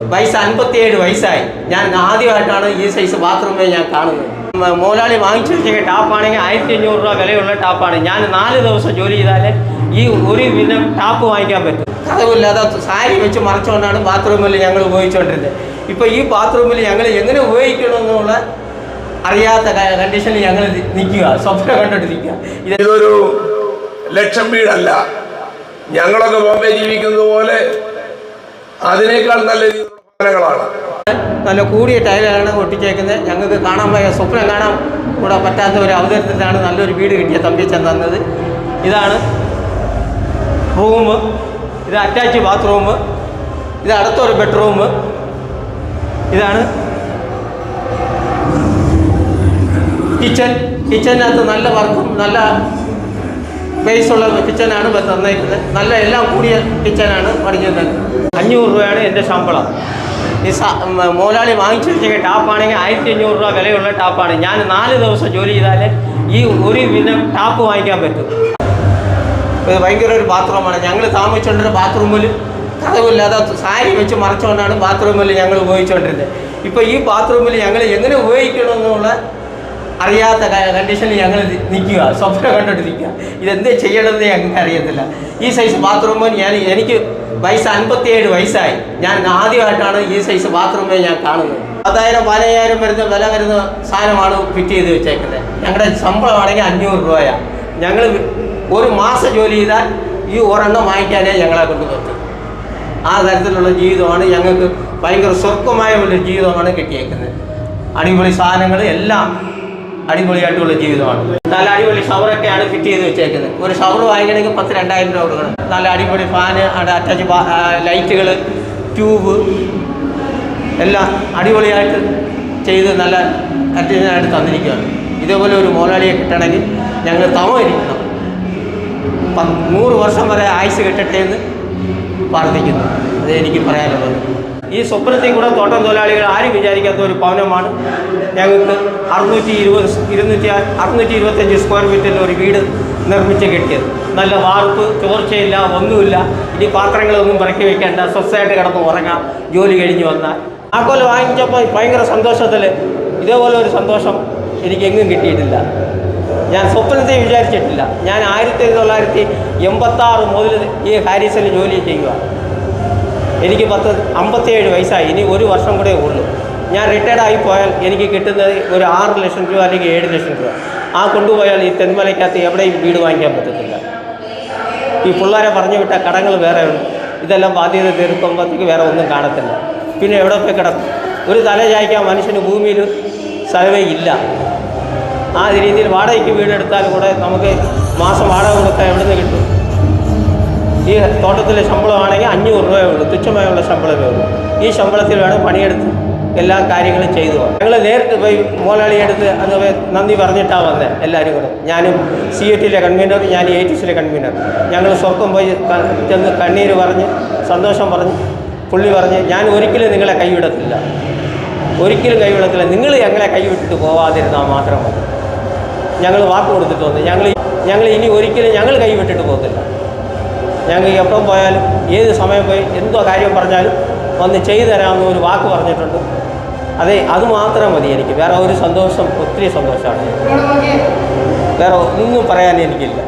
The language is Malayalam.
വയസ്സ് അൻപത്തിയേഴ് വയസ്സായി. ഞാൻ ആദ്യമായിട്ടാണ് ഈ സൈസ് ബാത്റൂമേ ഞാൻ കാണുന്നത്. മോലാളി വാങ്ങിച്ചു വെച്ച ടാപ്പാണെങ്കിൽ ആയിരത്തി അഞ്ഞൂറ് രൂപ വിലയുള്ള ടാപ്പാണ് ഞാൻ നാല് ദിവസം ജോലി ചെയ്താലേ ഈ ഒരു പിന്നെ ടാപ്പ് വാങ്ങിക്കാൻ പറ്റും. കഥവില്ലാതെ സാരി വെച്ച് മറച്ചുകൊണ്ടാണ് ബാത്റൂമിൽ ഞങ്ങൾ ഉപയോഗിച്ചുകൊണ്ടിരുന്നത്. ഇപ്പോൾ ഈ ബാത്റൂമിൽ ഞങ്ങൾ എങ്ങനെ ഉപയോഗിക്കണമെന്നുള്ള അറിയാത്ത കണ്ടീഷനിൽ ഞങ്ങൾ നിൽക്കുക. സ്വപ്നം കണ്ടിട്ട് നിൽക്കുക ഇത് ഇതൊരു ലക്ഷം വീടല്ല. ഞങ്ങളൊക്കെ ബോംബെ ജീവിക്കുന്നത് പോലെ അതിനേക്കാൾ നല്ല രീതിയിലുള്ള നല്ല കൂടിയ ടൈലാണ് ഒട്ടിച്ചേക്കുന്നത്. ഞങ്ങൾക്ക് കാണാൻ പോയ സ്വപ്നം കാണാൻ കൂടെ പറ്റാത്ത ഒരു അവസരത്തിലാണ് നല്ലൊരു വീട് കിട്ടിയ തമ്പിച്ചൻ തന്നത്. ഇതാണ് റൂം ഇത് അറ്റാച്ച് ബാത്റൂം ഇത് അടുത്തൊരു ബെഡ്റൂം ഇതാണ് കിച്ചൺ. കിച്ചണിനകത്ത് നല്ല വർക്കും നല്ല ബേസുള്ള കിച്ചനാണ് തന്നേക്കുന്നത്. നല്ല എല്ലാം കൂടിയ കിച്ചനാണ് പണിഞ്ഞത് അഞ്ഞൂറ് രൂപയാണ് എന്റെ ശമ്പളം. ഈ മോലാളി വാങ്ങിച്ചു വെച്ച ടാപ്പാണെങ്കിൽ ആയിരത്തി അഞ്ഞൂറ് രൂപ വിലയുള്ള ടാപ്പാണ് ഞാൻ നാല് ദിവസം ജോലി ചെയ്താലേ ഈ ഒരു പിന്നെ ടാപ്പ് വാങ്ങിക്കാൻ പറ്റും. ഇത് ഭയങ്കര ഒരു ബാത്റൂമാണ്. ഞങ്ങൾ താമസിച്ചുകൊണ്ടിരുന്ന ബാത്റൂമിൽ കഥവില്ലാതെ സാരി വെച്ച് മറച്ചുകൊണ്ടാണ് ബാത്റൂമിൽ ഞങ്ങൾ ഉപയോഗിച്ചുകൊണ്ടിരുന്നത്. ഇപ്പോൾ ഈ ബാത്റൂമിൽ ഞങ്ങൾ എങ്ങനെ ഉപയോഗിക്കണമെന്നുള്ള അറിയാത്ത കണ്ടീഷനിൽ ഞങ്ങൾ നിൽക്കുക സ്വപ്നം കണ്ടിട്ട് നിൽക്കുക ഇതെന്ത് ചെയ്യണമെന്ന് ഞങ്ങൾക്ക് അറിയത്തില്ല. ഈ സൈസ് ബാത്റൂമിൽ ഞാൻ എനിക്ക് വയസ്സ് അൻപത്തിയേഴ് വയസ്സായി. ഞാൻ ആദ്യമായിട്ടാണ് ഈ സൈസ് ബാത്റൂമേ ഞാൻ കാണുന്നത്. പത്തായിരം പതിനയ്യായിരം വരുന്ന വില വരുന്ന സാധനമാണ് ഫിറ്റ് ചെയ്ത് വെച്ചേക്കുന്നത്. ഞങ്ങളുടെ ശമ്പളമാണെങ്കിൽ അഞ്ഞൂറ് രൂപയാണ് ഞങ്ങൾ ഒരു മാസം ജോലി ചെയ്താൽ ഈ ഒരെണ്ണം വാങ്ങിക്കാനേ ഞങ്ങളെ കൊണ്ട് പറ്റും. ആ തരത്തിലുള്ള ജീവിതമാണ് ഞങ്ങൾക്ക് ഭയങ്കര സ്വർഗമായ ഒരു ജീവിതമാണ് കിട്ടിയേക്കുന്നത്. അടിപൊളി സാധനങ്ങൾ എല്ലാം അടിപൊളിയായിട്ടുള്ള ജീവിതമാണ്. നല്ല അടിപൊളി ഷവറൊക്കെയാണ് ഫിറ്റ് ചെയ്ത് വെച്ചേക്കുന്നത്. ഒരു ഷവർ വാങ്ങിക്കണമെങ്കിൽ പത്ത് രണ്ടായിരം രൂപ കൊടുക്കണം. നല്ല അടിപൊളി ഫാന് അറ്റാച്ച് ലൈറ്റുകൾ ട്യൂബ് എല്ലാം അടിപൊളിയായിട്ട് ചെയ്ത് നല്ല അറ്റൻഷനായിട്ട് തന്നിരിക്കുകയാണ്. ഇതേപോലെ ഒരു മോലാളിയെ കിട്ടണമെങ്കിൽ ഞങ്ങൾ തമ ഇരിക്കണം. നൂറ് വർഷം വരെ ആയുസ് കിട്ടട്ടെ എന്ന് പ്രാർത്ഥിക്കുന്നു. അത് എനിക്ക് പറയാനുള്ളത്. ഈ സ്വപ്നത്തിൽ കൂടെ തോട്ടം തൊഴിലാളികൾ ആരും വിചാരിക്കാത്ത ഒരു ഭവനമാണ് ഞങ്ങൾക്ക് അറുന്നൂറ്റി ഇരുപത് ഇരുന്നൂറ്റി അറുന്നൂറ്റി ഇരുപത്തഞ്ച് സ്ക്വയർ ഫീറ്റിൽ ഒരു വീട് നിർമ്മിച്ച് കിട്ടിയത്. നല്ല വാർപ്പ് ചോർച്ചയില്ല ഒന്നുമില്ല. ഇനി പാത്രങ്ങളൊന്നും പറക്കി വെക്കേണ്ട. സ്വസ്ഥമായിട്ട് കിടന്ന് ഉറങ്ങാം. ജോലി കഴിഞ്ഞ് വന്നാൽ. ആ ആക്കോൽ വാങ്ങിച്ചപ്പോൾ ഭയങ്കര സന്തോഷത്തിൽ ഇതേപോലെ ഒരു സന്തോഷം എനിക്ക് എങ്ങും കിട്ടിയിട്ടില്ല. ഞാൻ സ്വപ്നത്തെ വിചാരിച്ചിട്ടില്ല. ഞാൻ ആയിരത്തി തൊള്ളായിരത്തി എൺപത്താറ് മുതൽ ഈ ഹാരിസിൽ ജോലി ചെയ്യുക എനിക്ക് പത്ത് അമ്പത്തിയേഴ് വയസ്സായി. ഇനി ഒരു വർഷം കൂടെ ഉള്ളൂ. ഞാൻ റിട്ടയർഡ് ആയി പോയാൽ എനിക്ക് കിട്ടുന്നത് ഒരു ആറ് ലക്ഷം രൂപ അല്ലെങ്കിൽ ഏഴ് ലക്ഷം രൂപ. ആ കൊണ്ടുപോയാൽ ഈ തെന്മലയ്ക്കകത്ത് എവിടെയും വീട് വാങ്ങിക്കാൻ പറ്റത്തില്ല. ഈ പിള്ളേരെ പറഞ്ഞു വിട്ട കടങ്ങൾ വേറെ ഇതെല്ലാം ബാധ്യത തീർക്കുമ്പോഴത്തേക്ക് വേറെ ഒന്നും കാണത്തില്ല. പിന്നെ എവിടെ പോയി കിടക്കും? ഒരു തല ചായ്ക്കാൻ മനുഷ്യന് ഭൂമിയിൽ സ്ഥലമേ ഇല്ല. ആ രീതിയിൽ വാടകയ്ക്ക് വീടെടുത്താൽ കൂടെ നമുക്ക് മാസം വാടക കൊടുക്കാൻ എവിടെ നിന്ന് കിട്ടും? ഈ തോട്ടത്തിലെ ശമ്പളമാണെങ്കിൽ അഞ്ഞൂറ് രൂപയേ ഉള്ളൂ. തുച്ഛമായുള്ള ശമ്പളമേ ഉള്ളൂ. ഈ ശമ്പളത്തിൽ വേണം പണിയെടുത്ത്. എല്ലാ കാര്യങ്ങളും ചെയ്തു. ഞങ്ങൾ നേരിട്ട് പോയി മോലാളി എടുത്ത് അന്ന് നന്ദി പറഞ്ഞിട്ടാണ് വന്നത് എല്ലാവരും കൂടെ. ഞാനും സി എ ടിയിലെ കൺവീനർ ഞാൻ എ ടി സിയിലെ കൺവീനർ ഞങ്ങൾ സ്വർഗം പോയി ചെന്ന് കണ്ണീര് പറഞ്ഞ് സന്തോഷം പറഞ്ഞ് പുള്ളി പറഞ്ഞ് ഞാൻ ഒരിക്കലും നിങ്ങളെ കൈവിടത്തില്ല. ഒരിക്കലും കൈവിടത്തില്ല. നിങ്ങൾ ഞങ്ങളെ കൈവിട്ടിട്ട് പോവാതിരുന്നാൽ മാത്രം മതി. ഞങ്ങൾ വാക്ക് കൊടുത്തിട്ട് വന്നു. ഞങ്ങൾ ഞങ്ങൾ ഇനി ഒരിക്കലും ഞങ്ങൾ കൈവിട്ടിട്ട് പോകത്തില്ല. ഞങ്ങൾ എപ്പം പോയാലും ഏത് സമയം പോയി എന്തോ കാര്യം പറഞ്ഞാലും വന്ന് ചെയ്തു തരാമെന്ന് ഒരു വാക്ക് പറഞ്ഞിട്ടുണ്ട്. അതെ അത് മാത്രം മതി എനിക്ക്. വേറെ ഒരു സന്തോഷം ഒത്തിരി സന്തോഷമാണ്. വേറെ ഒന്നും പറയാൻ എനിക്കില്ല.